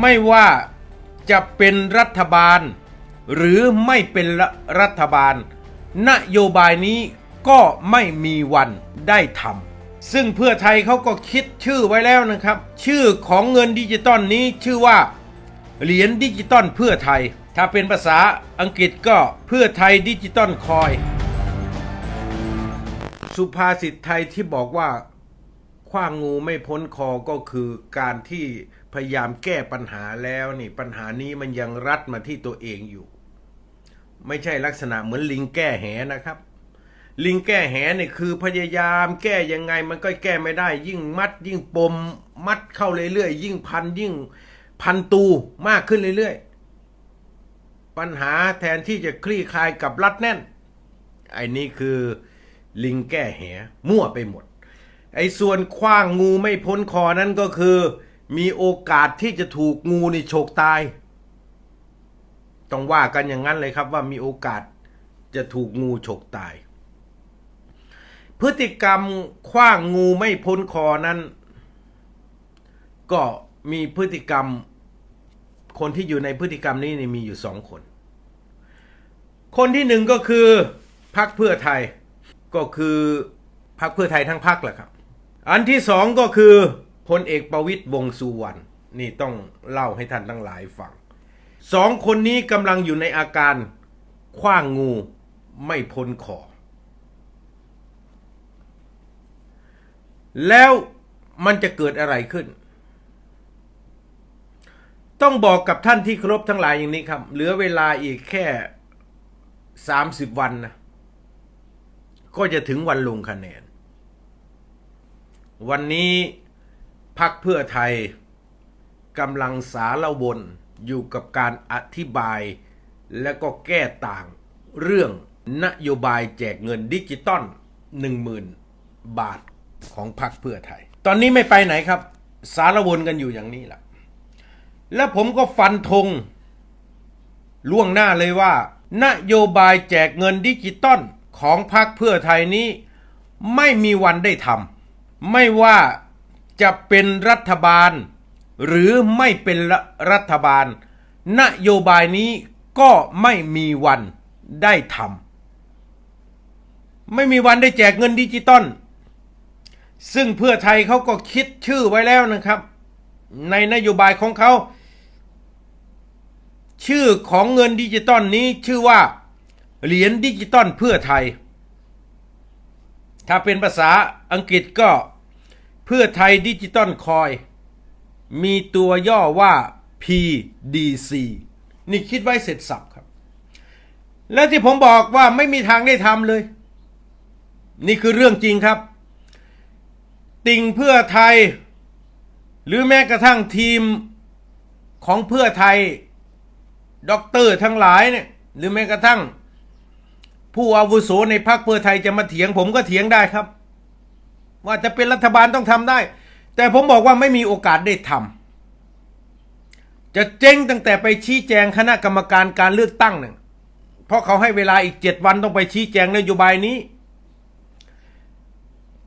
ไม่ว่าจะเป็นรัฐบาล หรือไม่เป็นรัฐบาล นโยบายนี้ก็ไม่มีวันได้ทำซึ่งเพื่อไทยเขาก็คิดชื่อไว้แล้วนะครับ ชื่อของเงินดิจิตอลนี้ชื่อว่าเหรียญดิจิตอลเพื่อไทย ถ้าเป็นภาษาอังกฤษก็เพื่อไทยดิจิตอลคอย สุภาษิตไทยที่บอกว่าขว้างงูไม่พ้นคอก็คือการที่ พยายามแก้ปัญหาแล้วนี่ปัญหานี้มันยังรัดมาที่ตัวเองอยู่ ไม่ใช่ลักษณะเหมือนลิงแก้แหนะครับ ลิงแก้แหนี่คือพยายามแก้ยังไงมันก็แก้ไม่ได้ ยิ่งมัด ยิ่งปม มัดเข้าเรื่อยๆยิ่งพันยิ่งพันตูมากขึ้นเรื่อยๆปัญหาแทนที่จะคลี่คลายกับรัดแน่นไอ้นี่คือลิงแก้แหมั่วไปหมด ไอ้ส่วนคว้างงูไม่พ้นคอนั้นก็คือ มีโอกาสที่จะถูกงูนี่ฉกตาย ต้องว่ากันอย่างนั้นเลยครับว่ามีโอกาสจะถูกงูฉกตาย พฤติกรรมคว้างงูไม่พ้นคอนั้น ก็มีพฤติกรรม คนที่อยู่ในพฤติกรรมนี้นี่มีอยู่สองคน คนที่หนึ่งก็คือพรรคเพื่อไทยก็คือพรรคเพื่อไทยทั้งพรรคแหละครับ อันที่สองก็คือ พลเอกประวิตยวงสุวรรณนี่ต้องเล่าให้ท่านทั้งหลายฟังสองคนนี้กำลังอยู่ในอาการคว้างงูไม่พ้นคอแล้วมันจะเกิดอะไรขึ้น ต้องบอกกับท่านที่ครพทั้งหลายอย่างนี้ครับ เหลือเวลาอีกแค่ 30 วันนะ ก็จะถึงวันลงคะแนน วันนี้ พักเพื่อไทยกำลังสารวนอยู่กับการอธิบาย และก็แก้ต่าง เรื่องนโยบายแจกเงินดิจิตอล10,000 บาทของพรรคเพื่อไทย ตอนนี้ไม่ไปไหนครับ สารวนกันอยู่อย่างนี้แหละแล้วผมก็ฟันธงล่วงหน้าเลยว่า นโยบายแจกเงินดิจิตอลของพรรคเพื่อไทยนี้ ไม่มีวันได้ทำไม่ว่า จะเป็นรัฐบาล หรือไม่เป็นรัฐบาล นโยบายนี้ก็ไม่มีวันได้ทำไม่มีวันได้แจกเงินดิจิตอลซึ่งเพื่อไทยเขาก็คิดชื่อไว้แล้วนะครับ ในนโยบายของเขาชื่อของเงินดิจิตอลนี้ชื่อว่า เหรียญดิจิตอลเพื่อไทย ถ้าเป็นภาษาอังกฤษก็ เพื่อไทยดิจิตอลคอย มีตัวย่อว่า PDC นี่คิดไว้เสร็จสับครับ และที่ผมบอกว่าไม่มีทางได้ทำเลย นี่คือเรื่องจริงครับ ติ่งเพื่อไทย หรือแม้กระทั่งทีมของเพื่อไทยด็อกเตอร์ทั้งหลายเนี่ยหรือแม้กระทั่ง ผู้อาวุโสในพรรคเพื่อไทยจะมาเถียงผมก็เถียงได้ครับ ว่าจะเป็นรัฐบาลต้องทำได้ แต่ผมบอกว่าไม่มีโอกาสได้ทำจะเจ๊งตั้งแต่ไปชี้แจงคณะกรรมการการเลือกตั้งเนี่ยเพราะเขาให้เวลาอีกเจ็ดวันต้องไปชี้แจงนโยบายนี้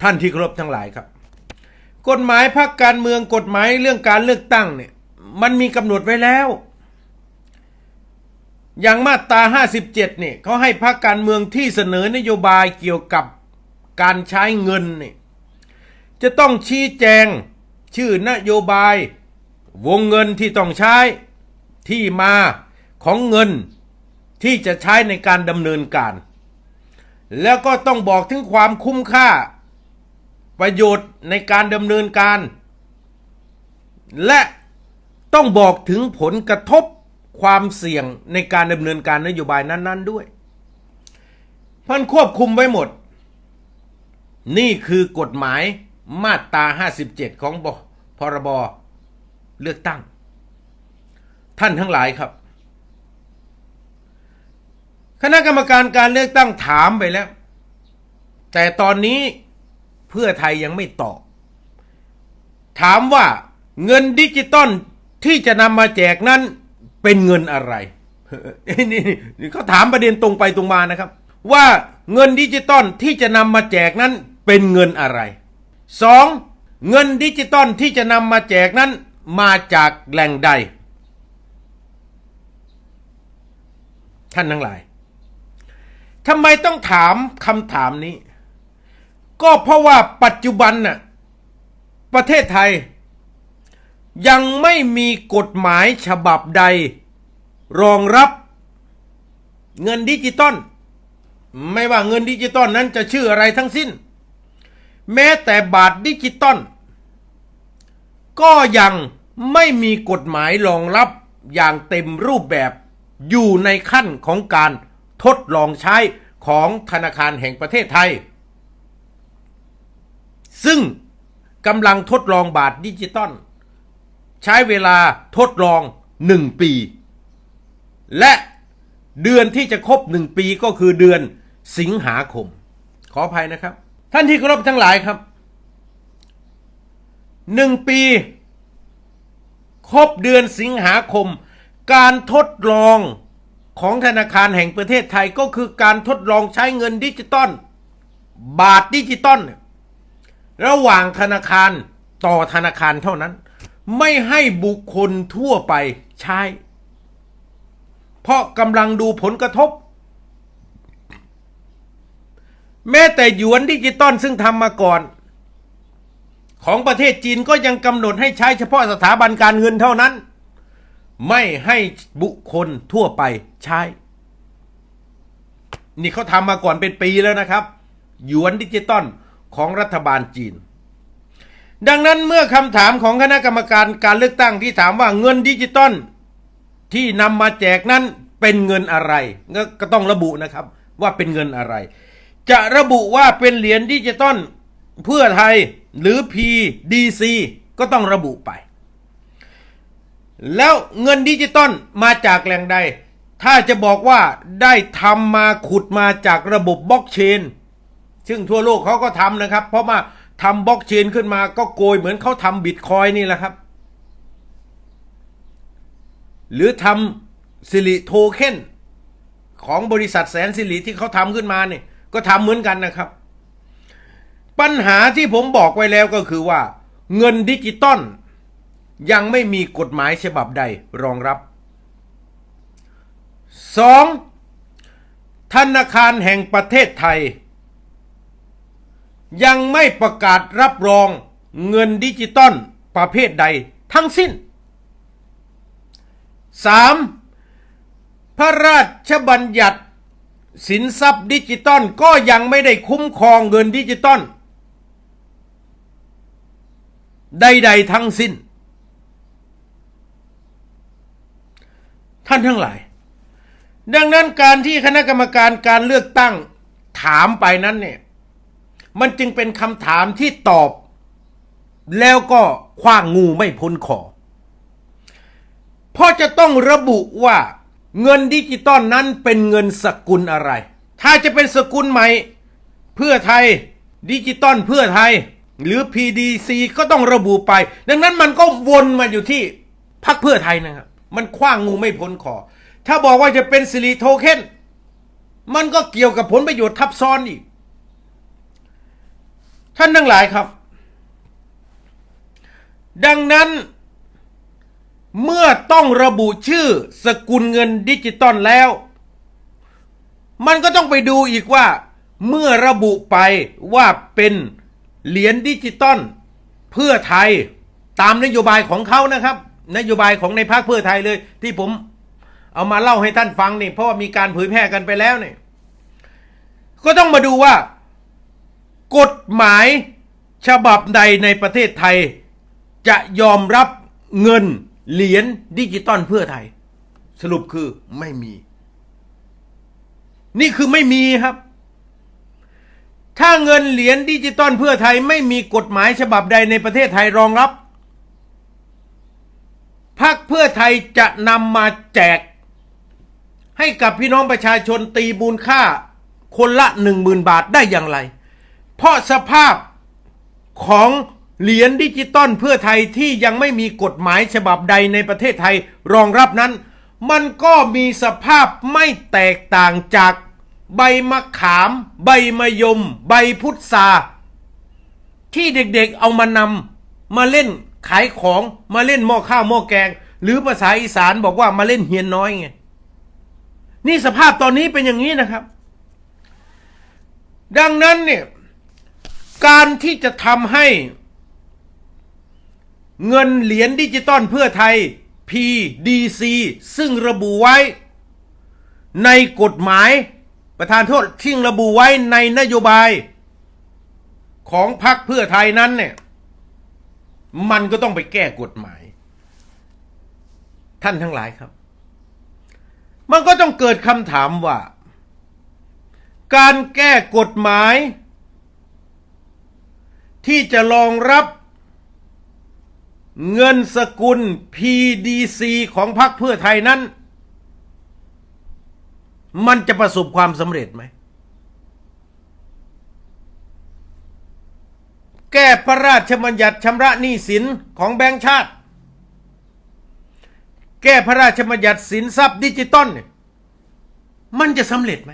ท่านที่เคารพทั้งหลายครับ กฎหมายพรรคการเมืองกฎหมายเรื่องการเลือกตั้งเนี่ย มันมีกำหนดไว้แล้วอย่างมาตรา 57 เนี่ยเขาให้พรรคการเมืองที่เสนอนโยบายเกี่ยวกับการใช้เงินเนี่ย จะต้องชี้แจง ชื่อนโยบาย วงเงินที่ต้องใช้ ที่มาของเงินที่จะใช้ในการดำเนินการ แล้วก็ต้องบอกถึงความคุ้มค่า ประโยชน์ในการดำเนินการ และต้องบอกถึงผลกระทบความเสี่ยงในการดำเนินการนโยบายนั้น ๆ ด้วยมันควบคุมไว้หมด นี่คือกฎหมาย มาตรา57 ของพรบเลือกตั้ง ท่านทั้งหลายครับ คณะกรรมการการเลือกตั้งถามไปแล้ว แต่ตอนนี้เพื่อไทยยังไม่ตอบ ถามว่าเงินดิจิตอลที่จะนำมาแจกนั้นเป็นเงินอะไรนี่นี่เขาถามประเด็นตรงไปตรงมานะครับ ว่าเงินดิจิตอลที่จะนำมาแจกนั้นเป็นเงินอะไร 2. เงินดิจิตอลที่จะนำมาแจกนั้นมาจากแหล่งใด ท่านทั้งหลายทำไมต้องถามคำถามนี้ ก็เพราะว่าปัจจุบันน่ะประเทศไทย ยังไม่มีกฎหมายฉบับใด รองรับเงินดิจิตอลไม่ว่าเงินดิจิตอลนั้นจะชื่ออะไรทั้งสิ้น แม้แต่บาทดิจิตอลก็ยังไม่มีกฎหมายรองรับอย่างเต็มรูปแบบอยู่ในขั้นของการทดลองใช้ของธนาคารแห่งประเทศไทย ซึ่งกำลังทดลองบาทดิจิตอลใช้เวลาทดลองหนึ่งปี และเดือนที่จะครบหนึ่งปีก็คือเดือนสิงหาคม ขออภัยนะครับ ท่านที่เคารพทั้งหลายครับหนึ่งปี ครบเดือนสิงหาคม การทดลองของธนาคารแห่งประเทศไทยก็คือการทดลองใช้เงินดิจิตอลบาทดิจิตอลระหว่างธนาคารต่อธนาคารเท่านั้น ไม่ให้บุคคลทั่วไปใช้ เพราะกำลังดูผลกระทบ แม้แต่หยวนดิจิตอลซึ่งทำมาก่อน ของประเทศจีนก็ยังกำหนดให้ใช้เฉพาะสถาบันการเงินเท่านั้น ไม่ให้บุคคลทั่วไปใช้ นี่เขาทำมาก่อนเป็นปีแล้วนะครับ หยวนดิจิตอลของรัฐบาลจีน ดังนั้นเมื่อคำถามของคณะกรรมการการเลือกตั้งที่ถามว่าเงินดิจิตอลที่นำมาแจกนั้นเป็นเงินอะไร ก็ก็ต้องระบุนะครับว่าเป็นเงินอะไร จะระบุว่าเป็นเหรียญดิจิตอลเพื่อไทยหรือ PDC ก็ต้องระบุไป แล้วเงินดิจิตอลมาจากแหล่งใด ถ้าจะบอกว่าได้ทำมาขุดมาจากระบบบล็อกเชน ซึ่งทั่วโลกเขาก็ทำนะครับ เพราะว่าทำบล็อกเชนขึ้นมาก็โกยเหมือนเขาทำบิตคอยนี่แหละครับ หรือทำสิริโทเค็นของบริษัทแสนสิริที่เขาทำขึ้นมาเนี่ย ก็ทำเหมือนกันนะครับ ปัญหาที่ผมบอกไว้แล้วก็คือว่า เงินดิจิตอลยังไม่มีกฎหมายฉบับใดรองรับ 2. ธนาคารแห่งประเทศไทย ยังไม่ประกาศรับรองเงินดิจิตอลประเภทใดทั้งสิ้น 3. พระราชบัญญัติ สินทรัพย์ดิจิตอลก็ยังไม่ได้คุ้มครองเงินดิจิตอลใดๆทั้งสิ้น ท่านทั้งหลาย ดังนั้นการที่คณะกรรมการการเลือกตั้งถามไปนั้นเนี่ยมันจึงเป็นคำถามที่ตอบ แล้วก็คว้างงูไม่พ้นคอเพราะจะต้องระบุว่า เงินดิจิตอลนั้นเป็นเงินสกุลอะไร ถ้าจะเป็นสกุลใหม่ เพื่อไทยดิจิตอลเพื่อไทย หรือ PDC ก็ต้องระบุไป ดังนั้นมันก็วนมาอยู่ที่พรรคเพื่อไทยนะครับ มันคว้างงูไม่พ้นคอ ถ้าบอกว่าจะเป็นสิริโทเค็นมันก็เกี่ยวกับผลประโยชน์ทับซ้อนอีก ท่านทั้งหลายครับ ดังนั้น เมื่อต้องระบุชื่อสกุลเงินดิจิตอลแล้ว มันก็ต้องไปดูอีกว่า เมื่อระบุไปว่าเป็นเหรียญดิจิตอลเพื่อไทยตามนโยบายของเขานะครับ นโยบายของในพรรคเพื่อไทยเลย ที่ผมเอามาเล่าให้ท่านฟังนี่เพราะว่ามีการเผยแพร่กันไปแล้วเนี่ยก็ต้องมาดูว่า กฎหมายฉบับใดในประเทศไทย จะยอมรับเงิน เหรียญดิจิตอลเพื่อไทย สรุปคือไม่มี นี่คือไม่มีครับ ถ้าเงินเหรียญดิจิตอลเพื่อไทย ไม่มีกฎหมายฉบับใดในประเทศไทยรองรับพรรคเพื่อไทยจะนำมาแจก ให้กับพี่น้องประชาชนตีมูลค่า คนละหนึ่งหมื่นบาทได้อย่างไร เพราะสภาพของ เหรียญดิจิตอลเพื่อไทยที่ยังไม่มีกฎหมายฉบับใดในประเทศไทยรองรับนั้น มันก็มีสภาพไม่แตกต่างจากใบมะขาม ใบมะยม ใบพุทราที่เด็กๆเอามานำมาเล่นขายของมาเล่นหม้อข้าวหม้อแกง หรือภาษาอีสานบอกว่ามาเล่นเฮียนน้อยไงนี่สภาพตอนนี้เป็นอย่างนี้นะครับ ดังนั้นเนี่ยการที่จะทำให้ เงินเหรียญดิจิตอลเพื่อไทย PDC ซึ่งระบุไว้ ในกฎหมาย ประธานโทษที่ระบุไว้ในนโยบาย ของพรรคเพื่อไทยนั้นเนี่ยมันก็ต้องไปแก้กฎหมาย ท่านทั้งหลายครับ มันก็ต้องเกิดคำถามว่า การแก้กฎหมาย ที่จะรองรับ เงินสกุล PDC ของพรรคเพื่อไทยนั้น มันจะประสบความสำเร็จไหม แก้พระราชบัญญัติชำระหนี้สินของแบงก์ชาติ แก้พระราชบัญญัติสินทรัพย์ดิจิตอลเนี่ยมันจะสำเร็จไหม